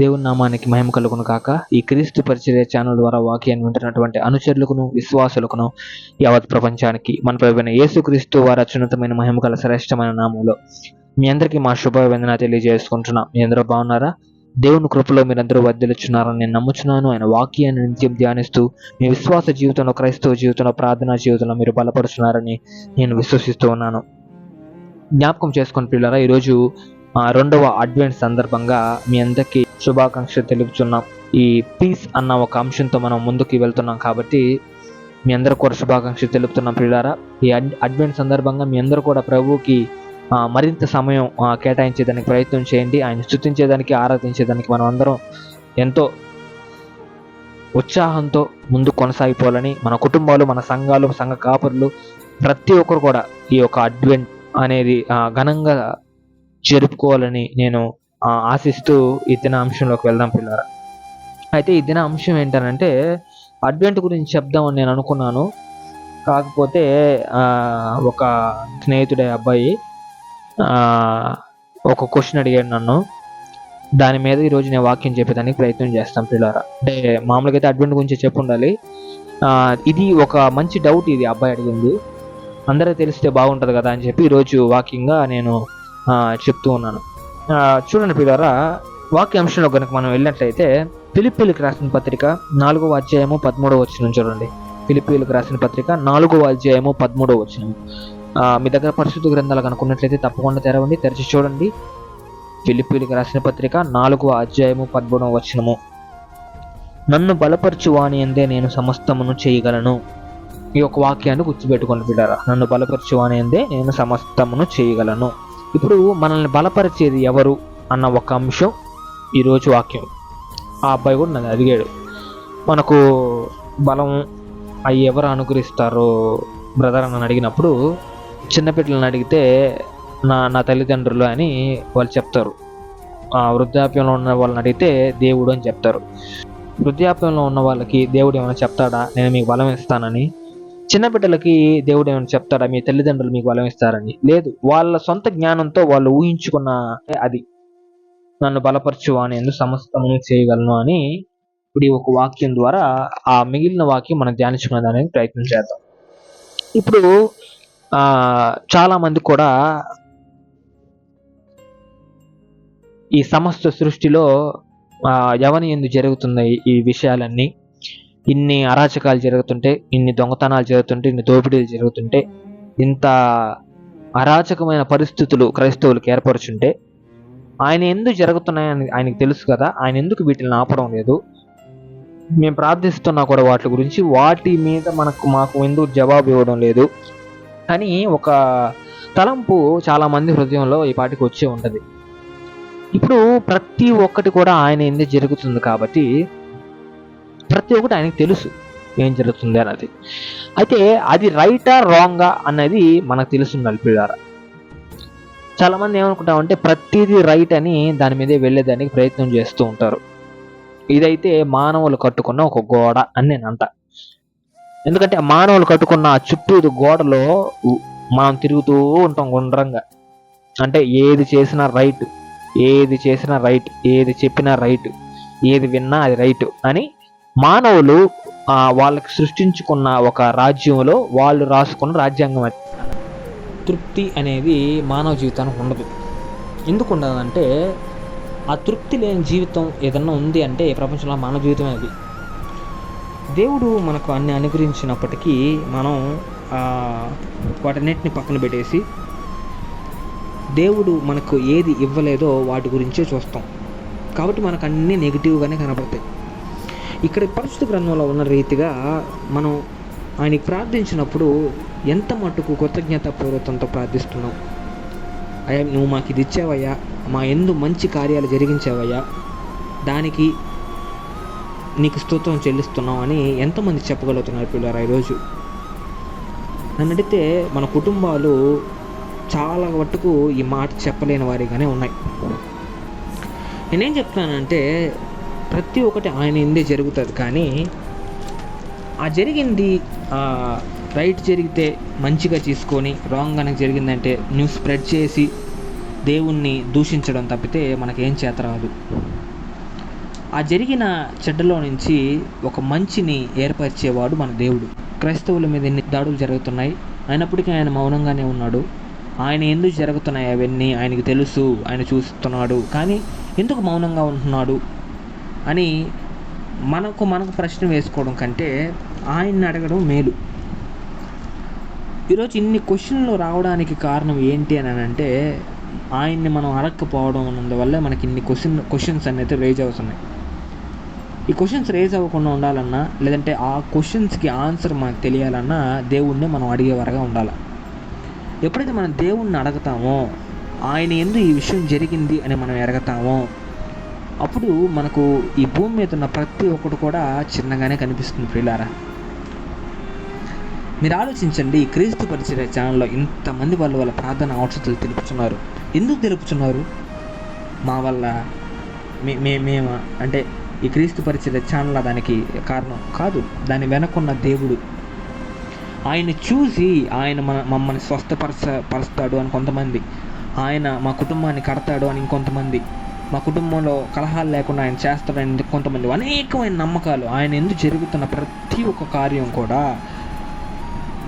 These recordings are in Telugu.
దేవుని నామానికి మహిమ కలుగును కాక ఈ క్రీస్తు పరిచర్య ఛానల్ ద్వారా వాక్యాన్ని వింటున్నటువంటి అనుచరులకును విశ్వాసులకును యావత్ ప్రపంచానికి మన ప్రభువైన యేసుక్రీస్తు వారి అత్యున్నతమైన మహిమ కల శ్రేష్టమైన నామంలో మీ అందరికీ మా శుభవేదన తెలియజేసుకుంటున్నాం. మీ అందరూ బాగున్నారా? దేవుని కృపలో మీరందరూ వర్ధిల్లుచున్నారని నేను నమ్ముచున్నాను. ఆయన వాక్యాన్ని నిత్యం ధ్యానిస్తూ మీ విశ్వాస జీవితంలో క్రైస్తవ జీవితంలో ప్రార్థనా జీవితంలో మీరు బలపరుచున్నారని నేను విశ్వసిస్తూ ఉన్నాను. జ్ఞాపకం చేసుకుని పిల్లరా ఈరోజు రెండవ అడ్వెంట్ సందర్భంగా మీ అందరికీ శుభాకాంక్షలు తెలుపుచున్నాం. ఈ పీస్ అన్న ఒక అంశంతో మనం ముందుకు వెళ్తున్నాం కాబట్టి మీ అందరూ కూడా శుభాకాంక్షలు తెలుపుతున్నాం పిల్లారా ఈ అడ్- అడ్వెంట్ సందర్భంగా మీ అందరూ కూడా ప్రభువుకి మరింత సమయం కేటాయించేదానికి ప్రయత్నం చేయండి. ఆయన స్థుతించేదానికి ఆరాధించేదానికి మనం అందరం ఎంతో ఉత్సాహంతో ముందు కొనసాగిపోవాలని మన కుటుంబాలు మన సంఘాలు సంఘ కాపరులు ప్రతి ఒక్కరు కూడా ఈ యొక్క అడ్వెంట్ అనేది ఘనంగా జరుపుకోవాలని నేను ఆశిస్తూ ఈ దిన అంశంలోకి వెళ్దాం పిల్లరా. అయితే ఈ దిన అంశం ఏంటనంటే అడ్వెంట్ గురించి చెప్దామని నేను అనుకున్నాను. కాకపోతే ఒక స్నేహితుడే అబ్బాయి ఒక క్వశ్చన్ అడిగాడు నన్ను. దాని మీద ఈరోజు నేను వాక్యం చెప్పేదానికి ప్రయత్నం చేస్తాను పిల్లరా. అంటే మామూలుగా అయితే అడ్వెంట్ గురించి చెప్పు ఉండాలి. ఇది ఒక మంచి డౌట్ ఇది అబ్బాయి అడిగింది. అందరూ తెలిస్తే బాగుంటుంది కదా అని చెప్పి ఈరోజు వాక్యంగా నేను చెప్తూ ఉన్నాను. చూడండి పిల్లరా వాక్యాంశంలో కనుక మనం వెళ్ళినట్లయితే పిలిపిలికి రాసిన పత్రిక నాలుగవ అధ్యాయము పదమూడవ వచ్చిన చూడండి. ఫిలిప్పీలకు రాసిన పత్రిక నాలుగవ అధ్యాయము పదమూడవ వచ్చిన మీ దగ్గర పరిశుద్ధ గ్రంథాలు కనుక్కున్నట్లయితే తప్పకుండా తెరవండి తెరిచి చూడండి. పిలిపిలికి రాసిన పత్రిక నాలుగవ అధ్యాయము పదమూడవ వచనము. నన్ను బలపరచువాని అందే నేను సమస్తమును చేయగలను. ఈ యొక్క వాక్యాన్ని గుర్తుపెట్టుకోండి పిల్లరా నన్ను బలపరచువాని ఎందే అందే నేను సమస్తమును చేయగలను. ఇప్పుడు మనల్ని బలపరిచేది ఎవరు అన్న ఒక అంశం ఈరోజు వాక్యం. ఆ అబ్బాయి కూడా నన్ను అడిగాడు. మనకు బలం అవి ఎవరు అనుగ్రహిస్తారో బ్రదర్ అని అడిగినప్పుడు చిన్నపిల్లల్ని అడిగితే నా నా తల్లిదండ్రులు అని వాళ్ళు చెప్తారు. ఆ వృద్ధాప్యంలో ఉన్న వాళ్ళని అడిగితే దేవుడు అని చెప్తారు. వృద్ధాప్యంలో ఉన్న వాళ్ళకి దేవుడు ఏమైనా చెప్తాడా? నేను మీకు బలం ఇస్తానని చిన్న బిడ్డలకి దేవుడు ఏమైనా చెప్తాడా? మీ తల్లిదండ్రులు మీకు బలం ఇస్తారని. లేదు వాళ్ళ సొంత జ్ఞానంతో వాళ్ళు ఊహించుకున్న అది. నన్ను బలపరచు అని ఎందుకు సమస్తము చేయగలను అని ఇప్పుడు ఈ ఒక వాక్యం ద్వారా ఆ మిగిలిన వాక్యం మనం ధ్యానించుకునే దానికి ప్రయత్నం చేద్దాం. ఇప్పుడు ఆ చాలా మంది కూడా ఈ సమస్త సృష్టిలో ఎవరి ఎవని ఎందు జరుగుతున్నాయి ఈ విషయాలన్నీ ఇన్ని అరాచకాలు జరుగుతుంటే ఇన్ని దొంగతనాలు జరుగుతుంటే ఇన్ని దోపిడీలు జరుగుతుంటే ఇంత అరాచకమైన పరిస్థితులు క్రైస్తవులకు ఏర్పరుచుంటే ఆయన ఎందుకు జరుగుతున్నాయని ఆయనకు తెలుసు కదా ఆయన ఎందుకు వీటిని ఆపడం లేదు? మేము ప్రార్థిస్తున్నా కూడా వాటి గురించి వాటి మీద మనకు మాకు ఎందుకు జవాబు ఇవ్వడం లేదు? అని ఒక తలంపు చాలా మంది హృదయంలో ఈ పాటికి వచ్చే ఉంటుంది. ఇప్పుడు ప్రతి ఒక్కటి కూడా ఆయన ఎందుకు జరుగుతుంది కాబట్టి ప్రతి ఒక్కటి ఆయనకు తెలుసు ఏం జరుగుతుంది అన్నది. అయితే అది రైటా రాంగా అన్నది మనకు తెలుసు నలిపిడారా చాలా మంది ఏమనుకుంటామంటే ప్రతిదీ రైట్ అని దాని మీదే వెళ్ళేదానికి ప్రయత్నం చేస్తూ ఉంటారు. ఇదైతే మానవులు కట్టుకున్న ఒక గోడ అని నేను అంట. ఎందుకంటే ఆ మానవులు కట్టుకున్న ఆ చుట్టూ గోడలో మనం తిరుగుతూ ఉంటాం గుండ్రంగా. అంటే ఏది చేసినా రైట్ ఏది చేసినా రైట్ ఏది చెప్పినా రైట్ ఏది విన్నా అది రైట్ అని మానవులు వాళ్ళకి సృష్టించుకున్న ఒక రాజ్యంలో వాళ్ళు రాసుకున్న రాజ్యాంగం తృప్తి అనేది మానవ జీవితానికి ఉండదు. ఎందుకు ఉండదంటే ఆ తృప్తి లేని జీవితం ఏదన్నా ఉంది అంటే ప్రపంచంలో మానవ జీవితం అది. దేవుడు మనకు అన్ని అనుగ్రహించినప్పటికీ మనం వాటన్నిటిని పక్కన పెట్టేసి దేవుడు మనకు ఏది ఇవ్వలేదో వాటి గురించే చూస్తాం. కాబట్టి మనకు అన్నీ నెగిటివ్గానే కనబడతాయి ఇక్కడ పరిశుద్ధ గ్రంథంలో ఉన్న రీతిగా మనం ఆయనకి ప్రార్థించినప్పుడు ఎంత మట్టుకు కృతజ్ఞత పూర్వకంతో ప్రార్థిస్తున్నాం. అయ్యా నువ్వు మాకు ఇది ఇచ్చావయ్యా మా ఎందు మంచి కార్యాలు జరిగించావయ్యా దానికి నీకు స్తోత్రం చెల్లిస్తున్నాం అని ఎంతమంది చెప్పగలుగుతున్నారు పిల్లరా ఈరోజు? నన్ను అడిగితే మన కుటుంబాలు చాలా మట్టుకు ఈ మాట చెప్పలేని వారిగానే ఉన్నాయి. నేనేం చెప్తున్నానంటే ప్రతి ఒక్కటి ఆయన ఎందే జరుగుతుంది కానీ ఆ జరిగింది రైట్ జరిగితే మంచిగా తీసుకొని రాంగ్ కనుక జరిగిందంటే న్యూస్ స్ప్రెడ్ చేసి దేవుణ్ణి దూషించడం తప్పితే మనకేం చేత రాదు. ఆ జరిగిన చెడ్డలో నుంచి ఒక మంచిని ఏర్పరిచేవాడు మన దేవుడు. క్రైస్తవుల మీద ఎన్ని దాడులు జరుగుతున్నాయి అయినప్పటికీ ఆయన మౌనంగానే ఉన్నాడు. ఆయన ఎందుకు జరుగుతున్నాయి అవన్నీ ఆయనకి తెలుసు ఆయన చూస్తున్నాడు. కానీ ఎందుకు మౌనంగా ఉంటున్నాడు? అని మనకు మనకు ప్రశ్న వేసుకోవడం కంటే ఆయన్ని అడగడం మేలు. ఈరోజు ఇన్ని క్వశ్చన్లు రావడానికి కారణం ఏంటి అని అంటే ఆయన్ని మనం అడగకపోవడం ఉన్నందువల్ల మనకి ఇన్ని క్వశ్చన్ క్వశ్చన్స్ అనేది రేజ్ అవుతున్నాయి. ఈ క్వశ్చన్స్ రేజ్ అవ్వకుండా ఉండాలన్నా లేదంటే ఆ క్వశ్చన్స్కి ఆన్సర్ మనకు తెలియాలన్నా దేవుణ్ణి మనం అడిగేవారుగా ఉండాలి. ఎప్పుడైతే మనం దేవుణ్ణి అడగతామో ఆయన ఎందు ఈ విషయం జరిగింది అని మనం ఎరగతామో అప్పుడు మనకు ఈ భూమి మీద ఉన్న ప్రతి ఒక్కటి కూడా చిన్నగానే కనిపిస్తుంది ప్రియులారా. మీరు ఆలోచించండి క్రీస్తు పరిచయ ఛానల్లో ఇంతమంది వాళ్ళు వాళ్ళ ప్రార్థన అవసరాలు తెలుపుతున్నారు. ఎందుకు తెలుపుతున్నారు? మా వల్ల మే మే- మేము? అంటే ఈ క్రీస్తు పరిచయ ఛానల్ దానికి కారణం కాదు దాని వెనకున్న దేవుడు. ఆయన చూసి ఆయన మన మమ్మల్ని స్వస్థపరచ పరుస్తాడు అని కొంతమంది. ఆయన మా కుటుంబాన్ని కడతాడు అని ఇంకొంతమంది. మా కుటుంబంలో కలహాలు లేకుండా ఆయన చేస్తాడని కొంతమంది అనేకమైన నమ్మకాలు. ఆయన ఎందుకు జరుగుతున్న ప్రతి ఒక్క కార్యం కూడా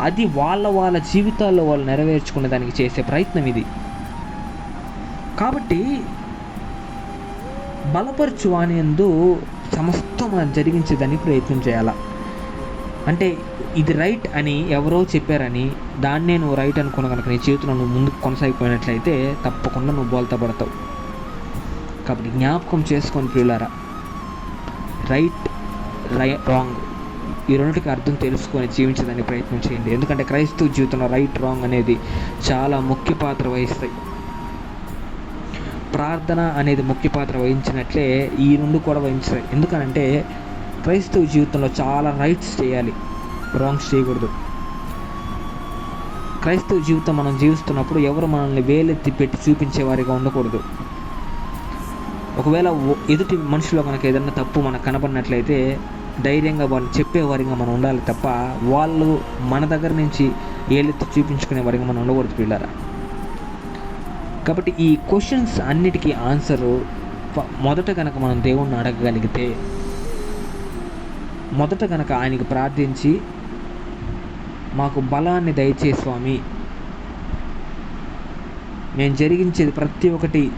అది వాళ్ళ వాళ్ళ జీవితాల్లో వాళ్ళు నెరవేర్చుకునే దానికి చేసే ప్రయత్నం ఇది. కాబట్టి బలపరచు అని ఎందు సమస్తం మనం జరిగించేదానికి ప్రయత్నం చేయాల. అంటే ఇది రైట్ అని ఎవరో చెప్పారని దాన్నే నువ్వు రైట్ అనుకున్న కనుక నీ జీవితంలో నువ్వు ముందుకు కొనసాగిపోయినట్లయితే తప్పకుండా నువ్వు బోల్తా పడతావు. కాబట్టి జ్ఞాపకం చేసుకొని ప్రియులారా రైట్ రై రాంగ్ ఈ రెండింటికి అర్థం తెలుసుకొని జీవించడానికి ప్రయత్నం చేయండి. ఎందుకంటే క్రైస్తవ జీవితంలో రైట్ రాంగ్ అనేది చాలా ముఖ్య పాత్ర వహిస్తాయి. ప్రార్థన అనేది ముఖ్య పాత్ర వహించినట్లే ఈ రెండు కూడా వహించాయి ఎందుకనంటే క్రైస్తవ జీవితంలో చాలా రైట్స్ చేయాలి రాంగ్స్ చేయకూడదు. క్రైస్తవ జీవితం మనం జీవిస్తున్నప్పుడు ఎవరు మనల్ని వేలెత్తి పెట్టి చూపించేవారిగా ఉండకూడదు. ఒకవేళ ఎదుటి మనుషులో మనకు ఏదైనా తప్పు మనకు కనబడినట్లయితే ధైర్యంగా వాళ్ళు చెప్పేవారిగా మనం ఉండాలి తప్ప వాళ్ళు మన దగ్గర నుంచి ఏలెత్తి చూపించుకునే వారిగా మనం ఉండకూడదు పిల్లరా. కాబట్టి ఈ క్వశ్చన్స్ అన్నిటికీ ఆన్సరు మొదట కనుక మనం దేవుణ్ణి అడగగలిగితే మొదట కనుక ఆయనకి ప్రార్థించి మాకు బలాన్ని దయచే స్వామి. మేము జరిగించేది ప్రతి ఒక్కటి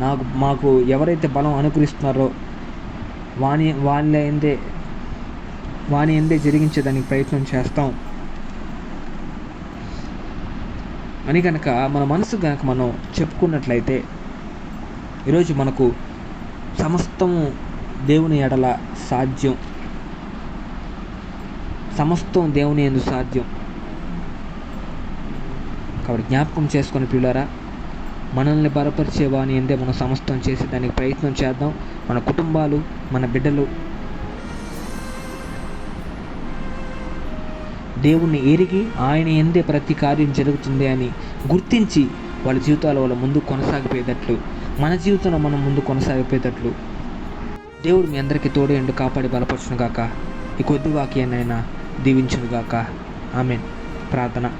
నాకు మాకు ఎవరైతే బలం అనుకరిస్తున్నారో వాని వాళ్ళ ఎందే వాని ఎందే జరిగించేదానికి ప్రయత్నం చేస్తాం. అని కనుక మన మనసు కనుక మనం చెప్పుకున్నట్లయితే ఈరోజు మనకు సమస్తము దేవుని ఎడల సాధ్యం. సమస్తం దేవుని ఎందు సాధ్యం. కాబట్టి జ్ఞాపకం చేసుకుని పిల్లరా మనల్ని బలపరిచే వాని ఎందే మనం సమస్తం చేసేదానికి ప్రయత్నం చేద్దాం. మన కుటుంబాలు మన బిడ్డలు. దేవుణ్ణి ఎరిగి ఆయన ఎందే ప్రతి కార్యం జరుగుతుంది అని గుర్తించి వాళ్ళ జీవితాల వాళ్ళ ముందు కొనసాగిపోయేటట్లు మన జీవితంలో మనం ముందు కొనసాగిపోయేటట్లు. దేవుడు మీ అందరికీ తోడు ఎండు కాపాడి బలపరచును గాక. ఈ కొద్ది వాక్యాన్నైనా దీవించును గాక. ఆమెన్. ప్రార్థన.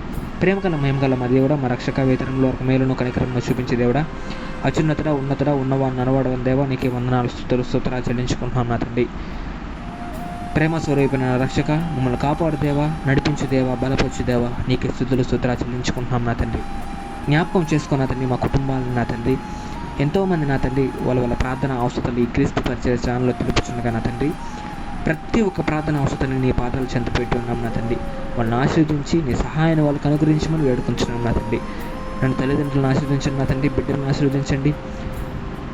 ప్రేమగల మహిమగల మా దేవుడా మా రక్షక వేతనంలో ఒక మేలును కనికరమును చూపించే దేవుడా. అత్యున్నతుడా ఉన్నతుడా ఉన్నవా నడవాడు దేవా నీకే వందనాలు స్థుతులు స్తోత్రా చెల్లించుకుంటున్నాం నా తండ్రి. ప్రేమ స్వరూపిన రక్షక మమ్మల్ని కాపాడు దేవా నడిపించు దేవా బలపరచు దేవా నీకే స్థుతులు స్తోత్రా చెల్లించుకుంటున్నాం నా తండ్రి. జ్ఞాపకం చేసుకున్న తండ్రి మా కుటుంబాలను నా తండ్రి. ఎంతోమంది నా తండ్రి వాళ్ళ వాళ్ళ ప్రార్థన అవసరాలు ఈ క్రీస్తు పరిచయ ఛానల్లో తెలుపుచుండగా నా తండ్రి. ప్రతి ఒక్క ప్రార్థన అవసరాన్ని నీ పాదాలు చెంత పెట్టి ఉన్నాం నా తండ్రి. వాళ్ళని ఆశీర్వదించి నీ సహాయాన్ని వాళ్ళకి అనుగ్రహించమని వేడుకుంటున్నాం నా తండ్రి. నన్ను తల్లిదండ్రులను ఆశీర్వదించండి నా తండ్రి బిడ్డలను ఆశీర్వదించండి.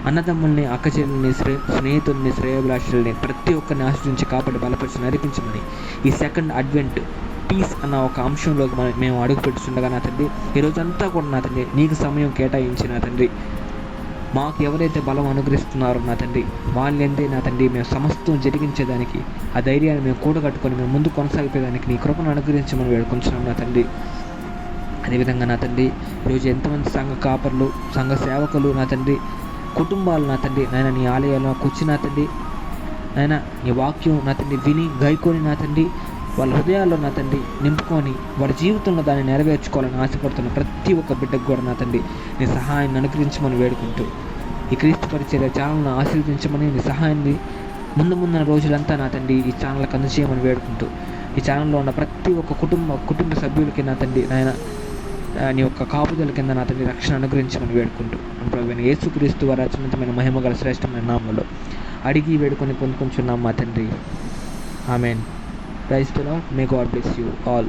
అన్నదమ్ముల్ని అక్కచెల్లిని శ్రే స్నేహితుల్ని శ్రేయభిలాషుల్ని ప్రతి ఒక్కరిని ఆశ్రయించి కాపాడి బలపరిచి నడిపించమని ఈ సెకండ్ అడ్వెంట్ పీస్ అన్న ఒక అంశంలోకి మనం మేము అడుగు పెట్టుచుండగా నా తండ్రి ఈ రోజంతా కూడా నా తండ్రి నీకు సమయం కేటాయించి నా తండ్రి. మాకు ఎవరైతే బలం అనుగ్రహిస్తున్నారో నా తండ్రి వాళ్ళెందే నా తండ్రి. మేము సమస్తం జరిగించేదానికి ఆ ధైర్యాన్ని మేము కూడగట్టుకొని మేము ముందు కొనసాగిపోయేదానికి నీ కృపను అనుగ్రహించమని వేడుకుంటున్నాం నా తండ్రి. అదేవిధంగా నా తండ్రి ఈరోజు ఎంతమంది సంఘ కాపర్లు సంఘ సేవకులు నా తండ్రి కుటుంబాలు నా తండ్రి నాయన నీ ఆలయాల్లో కూర్చి తండ్రి నాయన నీ వాక్యం నా తండ్రి విని గైకొని నా తండ్రి వాళ్ళ హృదయాల్లో నా తండ్రి నింపుకొని వాళ్ళ జీవితంలో దాన్ని నెరవేర్చుకోవాలని ఆశపడుతున్న ప్రతి ఒక్క బిడ్డకు కూడా నా తండ్రి నీ సహాయాన్ని అనుగ్రహించమని వేడుకుంటూ ఈ క్రీస్తు పరిచర్య ఛానల్ను ఆశీర్వదించమని నీ సహాయాన్ని ముందు ముందున్న రోజులంతా నా తండ్రి ఈ ఛానల్కి అందజేయమని వేడుకుంటూ ఈ ఛానల్లో ఉన్న ప్రతి ఒక్క కుటుంబ కుటుంబ సభ్యులకి నా తండ్రి నాయన నీ యొక్క కాపుదల కింద నా తండ్రి రక్షణ అనుగ్రహించమని వేడుకుంటూ. ప్రభు యేసుక్రీస్తు వారి అత్యున్నతమైన మహిమ గల శ్రేష్టమైన నామంలో అడిగి వేడుకొని పొందుకుంటున్నాం మా తండ్రి. ఆమెన్. प्राइस पे रहो may God bless you all